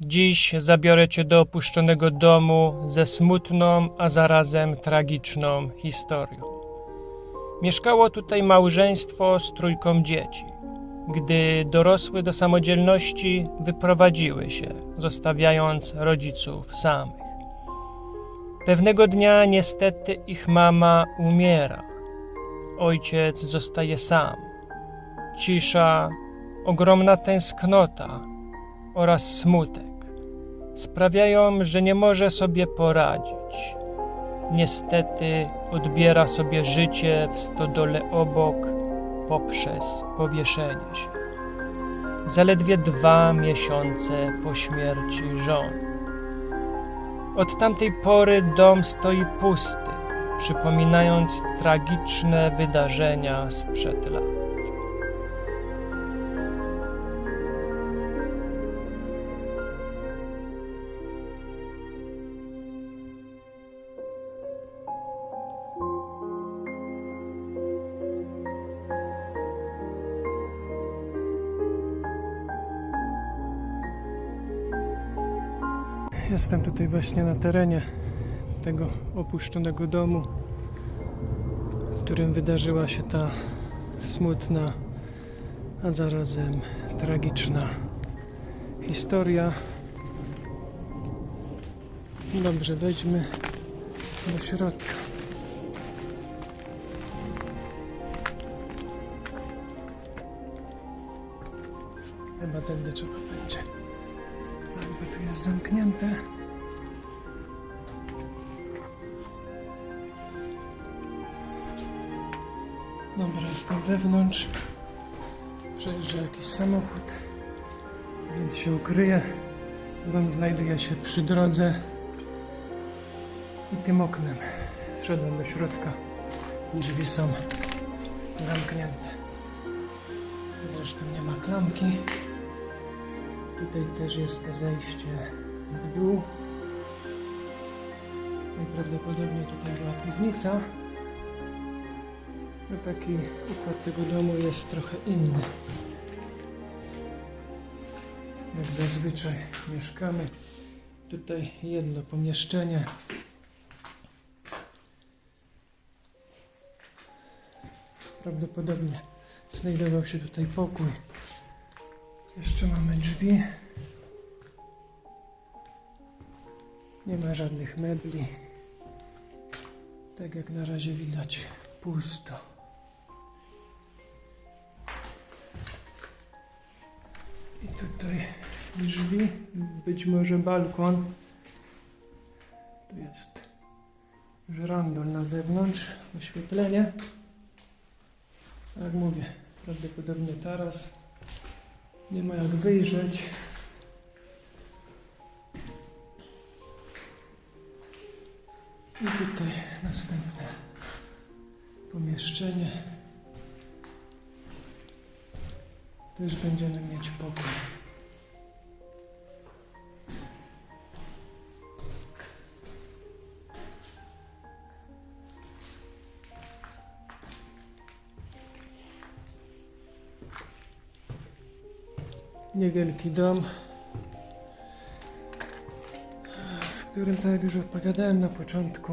Dziś zabiorę Cię do opuszczonego domu ze smutną, a zarazem tragiczną historią. Mieszkało tutaj małżeństwo z trójką dzieci. Gdy dorosły do samodzielności, wyprowadziły się, zostawiając rodziców samych. Pewnego dnia niestety ich mama umiera. Ojciec zostaje sam. Cisza, ogromna tęsknota oraz smutek sprawiają, że nie może sobie poradzić. Niestety odbiera sobie życie w stodole obok poprzez powieszenie się. Zaledwie dwa miesiące po śmierci żony. Od tamtej pory dom stoi pusty, przypominając tragiczne wydarzenia sprzed lat. Jestem tutaj właśnie na terenie tego opuszczonego domu, w którym wydarzyła się ta smutna, a zarazem tragiczna historia. Dobrze, wejdźmy do środka. Chyba tędy trzeba będzie. Jest zamknięte. Dobra, jestem wewnątrz. Przejeżdża jakiś samochód, więc się ukryję. Dom znajduje się przy drodze i tym oknem. Wszedłem do środka. Drzwi są zamknięte. Zresztą nie ma klamki. Tutaj też jest zejście w dół. Najprawdopodobniej tutaj była piwnica. No taki układ tego domu jest trochę inny. Jak zazwyczaj mieszkamy. Tutaj jedno pomieszczenie. Prawdopodobnie znajdował się tutaj pokój. Jeszcze mamy drzwi. Nie ma żadnych mebli. Tak jak na razie widać, pusto. I tutaj drzwi, być może balkon. Tu jest żyrandol na zewnątrz, oświetlenie. Jak mówię, prawdopodobnie taras. Nie ma jak wyjrzeć. I tutaj następne pomieszczenie. Też będziemy mieć pokój. Niewielki dom, w którym, tak jak już opowiadałem na początku,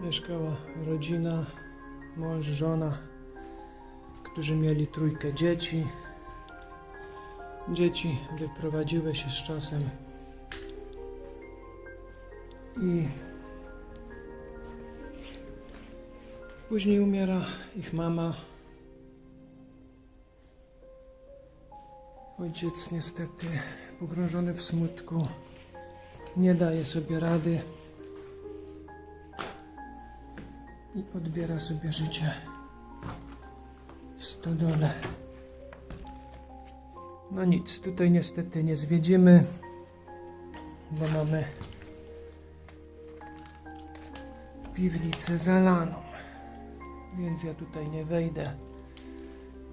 mieszkała rodzina, mąż, żona, którzy mieli trójkę dzieci. Dzieci wyprowadziły się z czasem i później umiera ich mama. Ojciec niestety pogrążony w smutku nie daje sobie rady i odbiera sobie życie w stodole. No nic, tutaj niestety nie zwiedzimy, bo mamy piwnicę zalaną, więc ja tutaj nie wejdę.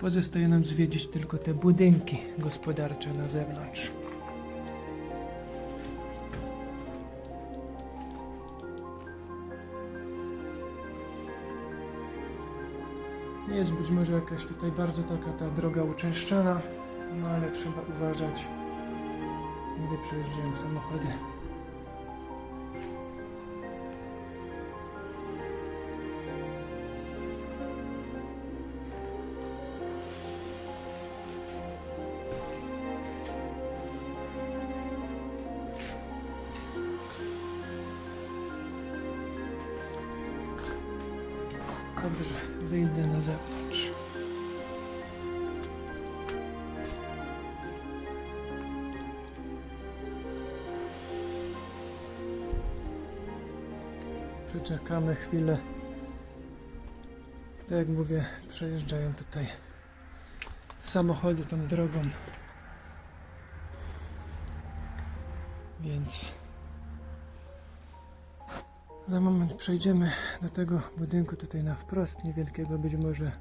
Pozostaje nam zwiedzić tylko te budynki gospodarcze na zewnątrz. Jest być może jakaś tutaj bardzo taka ta droga uczęszczana, No ale trzeba uważać, gdy przejeżdżają samochody. Dobrze, wyjdę na zewnątrz. Przeczekamy chwilę. Tak jak mówię, przejeżdżają tutaj samochody tą drogą. Więc za moment przejdziemy do tego budynku tutaj na wprost, niewielkiego być może.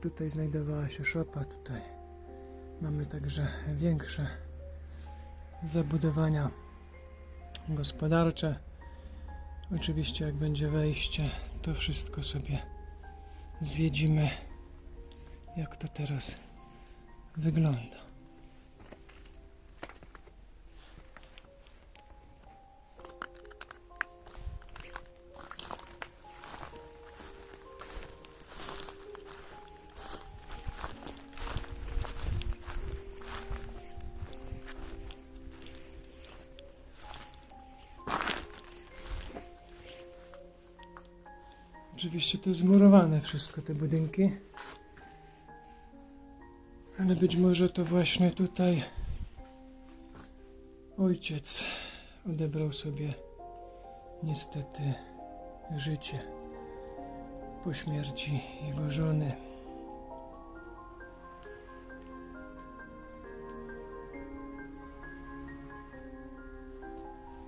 Tutaj znajdowała się szopa, tutaj mamy także większe zabudowania gospodarcze. Oczywiście jak będzie wejście, to wszystko sobie zwiedzimy, jak to teraz wygląda. Oczywiście to jest zmurowane wszystko, te budynki. Ale być może to właśnie tutaj ojciec odebrał sobie niestety życie po śmierci jego żony.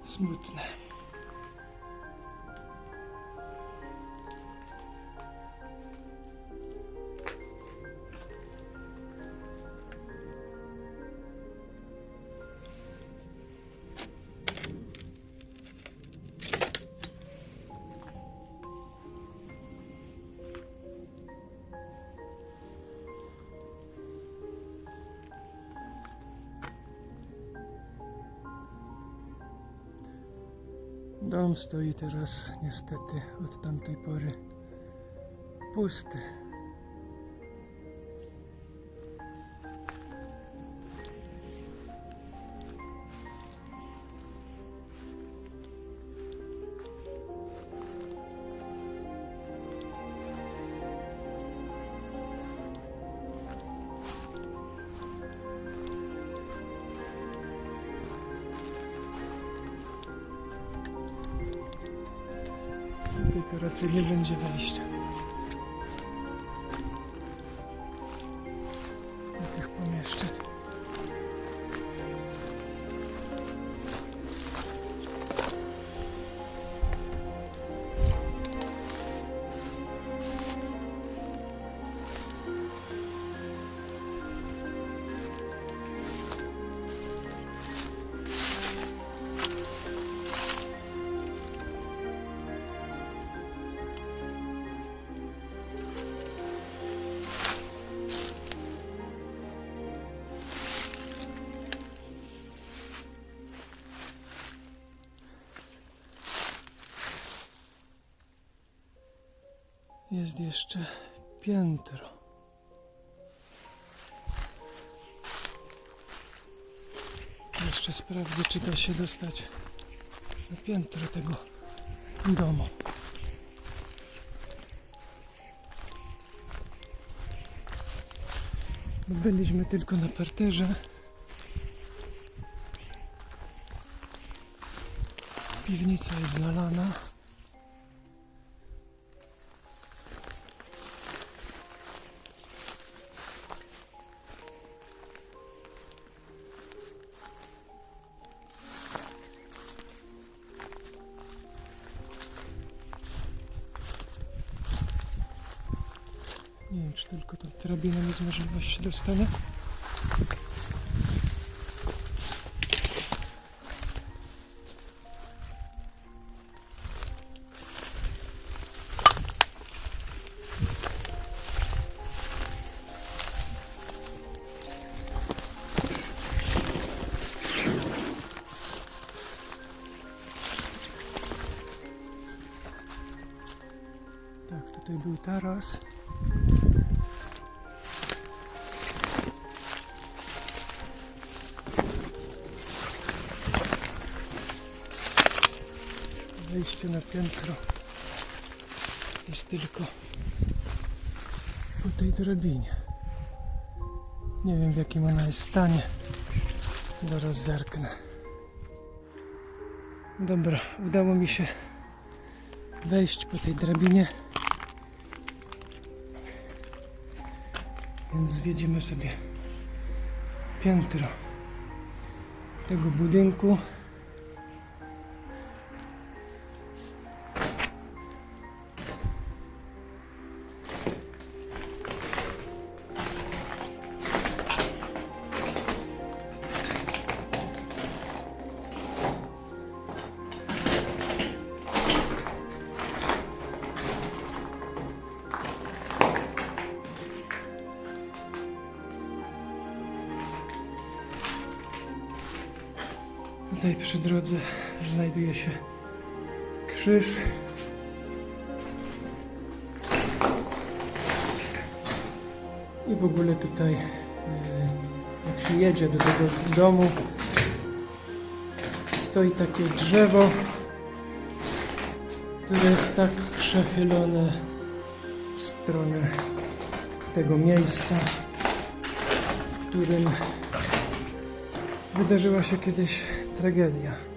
Smutne. Dom stoi teraz niestety od tamtej pory pusty. Raczej nie będzie wejścia. Jest jeszcze piętro. Jeszcze sprawdzę, czy da się dostać na piętro tego domu. Byliśmy tylko na parterze. Piwnica jest zalana. Tylko tą drabiną jest możliwość dostania. Wejście na piętro jest tylko po tej drabinie. Nie wiem w jakim ona jest stanie. Zaraz zerknę. Dobra, udało mi się wejść po tej drabinie. Więc zwiedzimy sobie piętro tego budynku. Tutaj przy drodze znajduje się krzyż. I w ogóle tutaj, e, jak się jedzie do tego domu, stoi takie drzewo, które jest tak przechylone w stronę tego miejsca, w którym wydarzyła się kiedyś regedia.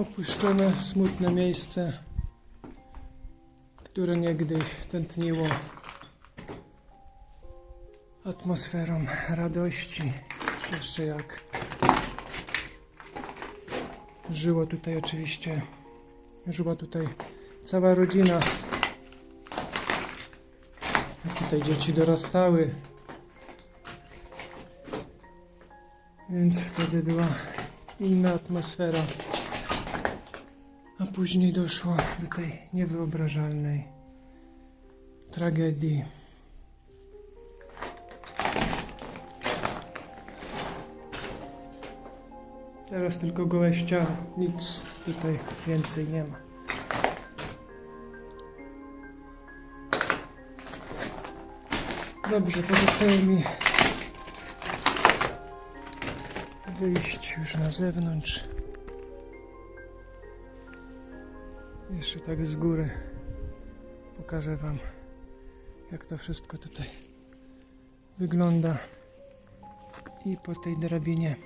Opuszczone, smutne miejsce, które niegdyś tętniło atmosferą radości. Jeszcze jak żyło tutaj oczywiście, żyła tutaj cała rodzina. Tutaj dzieci dorastały. Więc wtedy była inna atmosfera. Później doszło do tej niewyobrażalnej tragedii. Teraz tylko gołe ściany, nic tutaj więcej nie ma. Dobrze, pozostaje mi wyjść już na zewnątrz. Jeszcze tak z góry pokażę Wam, jak to wszystko tutaj wygląda. I po tej drabinie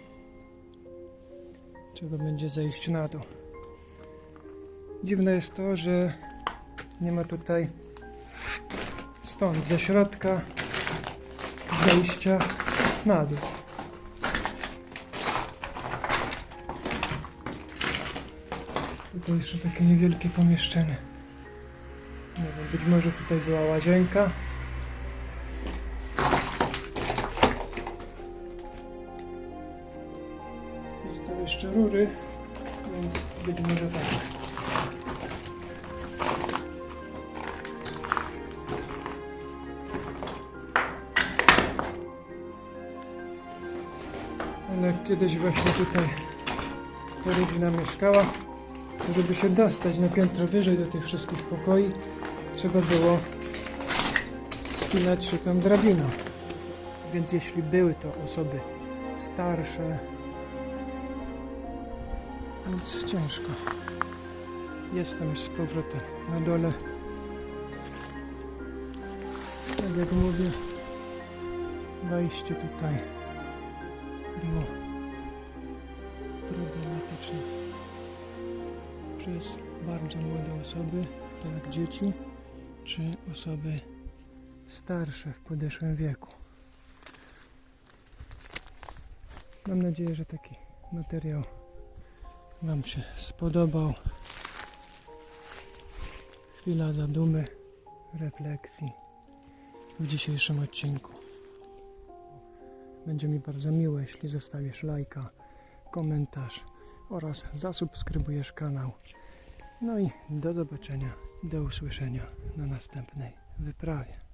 trzeba będzie zejść na dół. Dziwne jest to, że nie ma tutaj stąd, ze środka zejścia na dół. Tutaj jeszcze takie niewielkie pomieszczenie. Nie wiem, być może tutaj była łazienka. Jest to jeszcze rury, więc być może tak. Ale kiedyś właśnie tutaj ta rodzina mieszkała. Żeby się dostać na piętro wyżej do tych wszystkich pokoi, trzeba było spinać się tą drabiną. Więc jeśli były to osoby starsze, więc ciężko. Jestem już z powrotem na dole. Tak jak mówię, wejście tutaj było bardzo młode osoby, tak jak dzieci, czy osoby starsze w podeszłym wieku. Mam nadzieję, że taki materiał Wam się spodobał. Chwila zadumy, refleksji w dzisiejszym odcinku. Będzie mi bardzo miło, jeśli zostawisz lajka, komentarz oraz zasubskrybujesz kanał. No i do zobaczenia, do usłyszenia na następnej wyprawie.